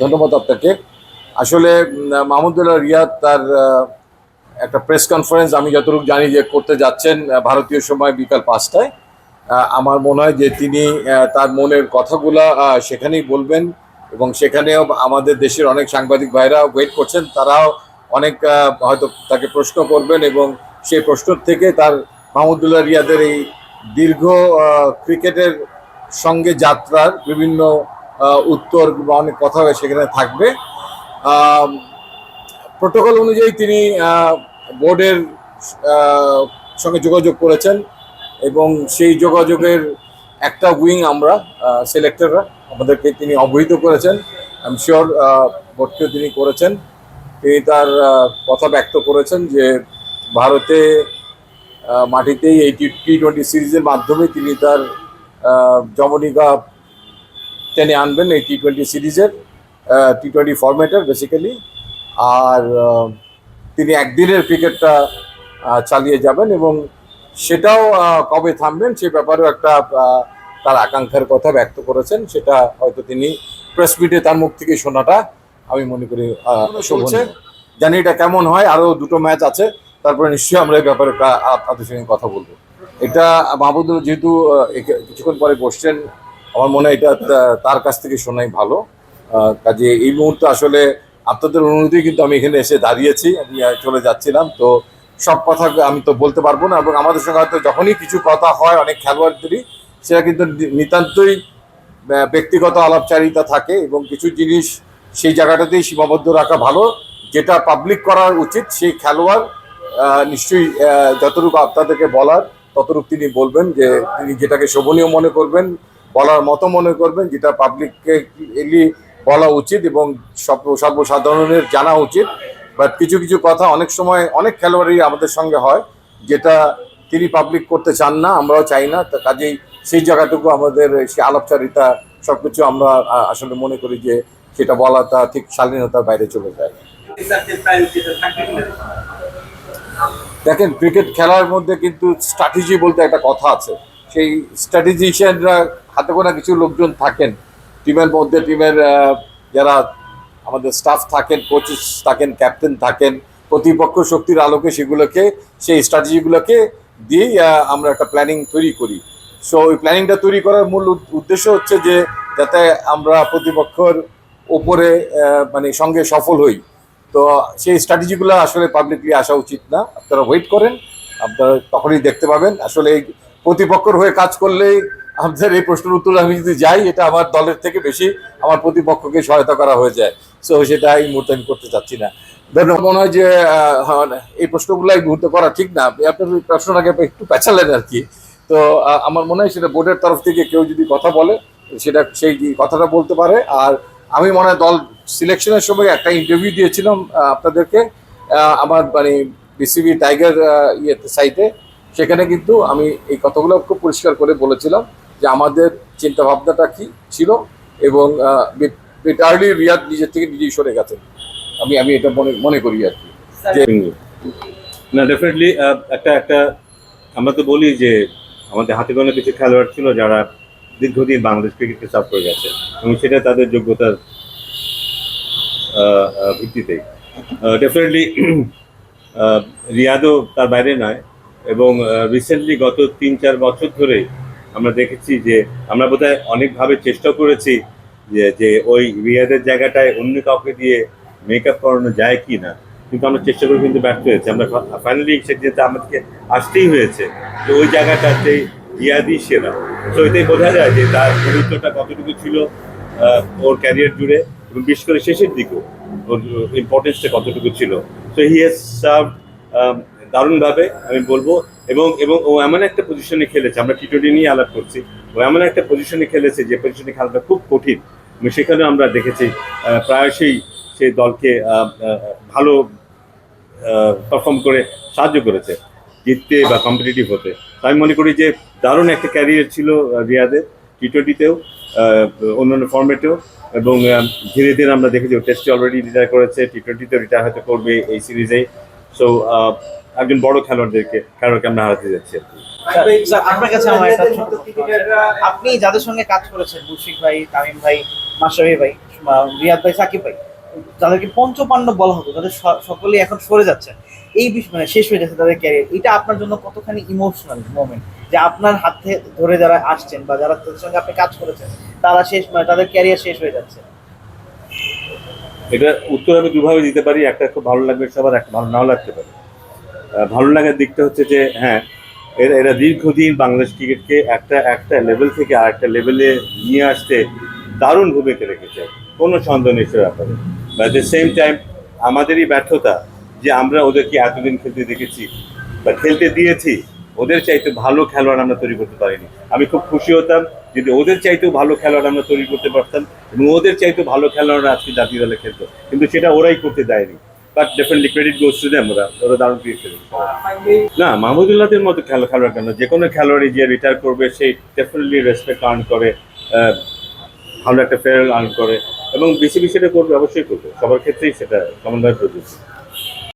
ধন্যবাদ আপনাকে। আসলে মাহমুদুল্লাহ রিয়াদ তার একটা প্রেস কনফারেন্স আমি যতটুকু জানি যে করতে যাচ্ছেন ভারতীয় সময় বিকাল পাঁচটায়। আমার মনে হয় যে তিনি তার মনের কথাগুলা সেখানেই বলবেন এবং সেখানেও আমাদের দেশের অনেক সাংবাদিক ভাইরা ওয়েট করছেন। তারাও অনেক হয়তো তাকে প্রশ্ন করবেন এবং সেই প্রশ্ন থেকে তার মাহমুদুল্লাহ রিয়াদের এই দীর্ঘ ক্রিকেটের সঙ্গে যাত্রার বিভিন্ন উত্তর বা অনেক কথা সেখানে থাকবে। প্রোটোকল অনুযায়ী তিনি বোর্ডের সঙ্গে যোগাযোগ করেছেন এবং সেই যোগাযোগের একটা উইং আমরা সিলেক্টররা আমাদেরকে তিনি অবহিত করেছেন। আই এম শিওর বোর্ডকেও তিনি করেছেন। তিনি তার কথা ব্যক্ত করেছেন যে ভারতে মাটিতেই এই টি টোয়েন্টি সিরিজের মাধ্যমে তিনি তার জমনিকা টেনে আনবেন এই টি টোয়েন্টি সিরিজের টি টোয়েন্টি ফরম্যাটের বেসিক্যালি আর তিনি একদিনের ক্রিকেটটা চালিয়ে যাবেন এবং সেটাও কবে থামবেন সে ব্যাপারেও একটা তার আকাঙ্ক্ষার কথা ব্যক্ত করেছেন। সেটা হয়তো তিনি প্রেস মিটে তার মুখ থেকে শোনাটা আমি মনে করি শোভনীয় জানি এটা কেমন হয় আরও দুটো ম্যাচ আছে তারপরে নিশ্চয়ই আমরা এই ব্যাপারে আপনাদের সঙ্গে কথা বলব। এটা মাহমুদুল যেহেতু কিছুক্ষণ পরে বসছেন আমার মনে হয় এটা তার কাছ থেকে শোনাই ভালো। কাজে এই মুহূর্তে আসলে আপনাদের অনুরোধে কিন্তু আমি এখানে এসে দাঁড়িয়েছি, আমি চলে যাচ্ছিলাম। তো সব কথা আমি তো বলতে পারব না, এবং আমাদের সঙ্গে হয়তো যখনই কিছু কথা হয়, অনেক খেলোয়াড়দেরই, সেটা কিন্তু নিতান্তই ব্যক্তিগত আলাপচারিতা থাকে, এবং কিছু জিনিস সেই জায়গাটাতেই সীমাবদ্ধ রাখা ভালো। যেটা পাবলিক করা উচিত, সেই খেলোয়াড় নিশ্চয়ই যতটুকু আপনাদেরকে বলার, ততটুকু তিনি বলবেন যে, তিনি যেটাকে শোভনীয় মনে করবেন বলার মতো মনে করবেন যেটা পাবলিককে এলি বলা উচিত এবং সর্ব সর্বসাধারণের জানা উচিত। বাট কিছু কিছু কথা অনেক সময় অনেক খেলোয়াড়ই আমাদের সঙ্গে হয় যেটা তিনি পাবলিক করতে চান না, আমরাও চাই না। তা কাজেই সেই জায়গাটুকু আমাদের সেই আলাপচারিতা সব কিছু আমরা আসলে মনে করি যে সেটা বলা তা ঠিক শালীনতার বাইরে চলে যায়। দেখেন ক্রিকেট খেলার মধ্যে কিন্তু স্ট্র্যাটেজি বলতে একটা কথা আছে। সেই স্ট্র্যাটেজিশিয়ানরা হাতে গোনা কিছু লোকজন থাকেন। টিমের মধ্যে টিমের যারা আমাদের স্টাফ থাকেন কোচেস থাকেন ক্যাপ্টেন থাকেন, প্রতিপক্ষ শক্তির আলোকে সেগুলোকে, সেই স্ট্র্যাটেজিগুলোকে দিয়েই আমরা একটা প্ল্যানিং তৈরি করি। সো ওই প্ল্যানিংটা তৈরি করার মূল উদ্দেশ্য হচ্ছে যে, যাতে আমরা প্রতিপক্ষর ওপরে মানে সঙ্গে সফল হই। তো সেই স্ট্র্যাটেজিগুলো আসলে পাবলিকলি আসা উচিত না। আপনারা ওয়েট করেন, আপনারা তখনই দেখতে পাবেন। আসলে এই প্রতিপক্ষর হয়ে কাজ করলেই আপনাদের এই প্রশ্নের উত্তর আমি যদি যাই এটা আমার দলের থেকে বেশি আমার প্রতিপক্ষকে সহায়তা করা হয়ে যায়। সো সেটা এই মুহূর্তে আমি করতে চাচ্ছি না। ধন্যবাদ। মনে হয় যে হ্যাঁ, এই প্রশ্নগুলো এই করা ঠিক না। আপনার প্রশ্নটাকে একটু পেঁচালেন আর কি। তো আমার মনে হয় সেটা বোর্ডের তরফ থেকে কেউ যদি কথা বলে সেটা সেই কথাটা বলতে পারে। আর আমি মনে হয় দল সিলেকশনের সময় একটা ইন্টারভিউ দিয়েছিলাম আপনাদেরকে আমার মানে বিসিবি টাইগার ইয়েতে সাইটে সেখানে কিন্তু আমি এই কথাগুলো খুব পরিষ্কার করে বলেছিলাম। যে আমাদের চিন্তা ভাবনাটা কি ছিল এবং আর্লি রিয়াদ নিজের থেকে নিজেই সরে গেছেন। আমি আমি এটা মনে মনে করি আর কি। যে না ডেফিনেটলি একটা একটা আমরা তো বলি যে আমাদের হাতে গোনা কিছু খেলোয়াড় ছিল যারা দীর্ঘদিন বাংলাদেশ ক্রিকেটকে সাফ করে গেছে এবং সেটা তাদের যোগ্যতার ভিত্তিতে ডেফিনেটলি রিয়াদও তার বাইরে নয় এবং রিসেন্টলি গত তিন চার বছর ধরে আমরা দেখেছি যে আমরা বোধহয় অনেকভাবে চেষ্টা করেছি যে যে ওই রিয়াদের জায়গাটায় অন্য কাউকে দিয়ে মেকআপ করানো যায় কি না কিন্তু আমরা চেষ্টা করে কিন্তু ব্যর্থ হয়েছি। আমরা ফাইনালি সেটা আমাদেরকে আসতেই হয়েছে তো ওই জায়গাটাতে রিয়াদি সেরা। তো এটাই বোঝা যায় যে তার গুরুত্বটা কতটুকু ছিল ওর ক্যারিয়ার জুড়ে এবং বিশেষ করে শেষের দিকেও ওর ইম্পর্টেন্সটা কতটুকু ছিল। তো হি হ্যাজ সার্ভ দারুণভাবে, আমি বলব এবং এবং ও এমন একটা পজিশনে খেলেছে, আমরা টি টোয়েন্টি নিয়ে আলাপ করছি, ও এমন একটা পজিশনে খেলেছে যে পজিশনে খেলাটা খুব কঠিন। সেখানেও আমরা দেখেছি প্রায়শই সেই দলকে ভালো পারফর্ম করে সাহায্য করেছে, জিততে বা কম্পিটিটিভ হতে। আমি মনে করি যে দারুণ একটা ক্যারিয়ার ছিল রিয়াদের টি টোয়েন্টিতেও অন্যান্য ফর্মেটেও এবং ধীরে ধীরে আমরা দেখেছি ও টেস্টে অলরেডি রিটায়ার করেছে টি টোয়েন্টিতেও রিটায়ার হয়তো করবে এই সিরিজে সো একজন বড় খেলোয়াড়দেরকে খেলোয়াড়কে আমরা হারাতে যাচ্ছি আপনার কাছে আমার একটা। আপনি যাদের সঙ্গে কাজ করেছেন মুশফিক ভাই তামিম ভাই মাশরাফি ভাই রিয়াদ ভাই সাকিব ভাই যাদেরকে পঞ্চপাণ্ডব বলা হতো তাদের সকলেই এখন সরে যাচ্ছে এই বিষয় মানে শেষ হয়ে যাচ্ছে তাদের ক্যারিয়ার এটা আপনার জন্য কতখানি ইমোশনাল মোমেন্ট যে আপনার হাতে ধরে যারা আসছেন বা যারা তাদের সঙ্গে আপনি কাজ করেছেন তারা শেষ মানে তাদের ক্যারিয়ার শেষ হয়ে যাচ্ছে। এটা উত্তর আমি দুভাবে দিতে পারি, একটা খুব ভালো লাগবে সবার, একটা ভালো নাও লাগতে পারে। ভালো লাগার দিকটা হচ্ছে যে হ্যাঁ এরা এরা দীর্ঘদিন বাংলাদেশ ক্রিকেটকে একটা একটা লেভেল থেকে আরেকটা লেভেলে নিয়ে আসতে দারুণ ভূমিকা রেখেছে, কোনো সন্দেহ নেই সে ব্যাপারে। অ্যাট দ্য সেম টাইম আমাদেরই ব্যর্থতা যে আমরা ওদেরকে এতদিন খেলতে দেখেছি বা খেলতে দিয়েছি ওদের চাইতে ভালো খেলোয়াড় আমরা তৈরি করতে পারিনি। আমি খুব খুশি হতাম যদি ওদের চাইতেও ভালো খেলোয়াড় আমরা তৈরি করতে পারতাম এবং ওদের চাইতেও ভালো খেলোয়াড়রা আজকে জাতীয় দলে খেলতো কিন্তু সেটা ওরাই করতে দেয়নি। But definitely credit goes to them ওরা ওরা দারুণ ক্রিকেট না, মাহমুদুল্লাহদের মতো খেলা খেলোয়াড় কেন? যে কোনো খেলোয়াড়ই যে রিটায়ার করবে সেই ডেফিনেটলি রেসপেক্ট আর্ন করে ভালো একটা ফেয়ার আর্ন করে এবং বেশি বেশি এটা করবে, অবশ্যই করবে। সবার ক্ষেত্রেই সেটা সমানভাবে প্রযোজ্য।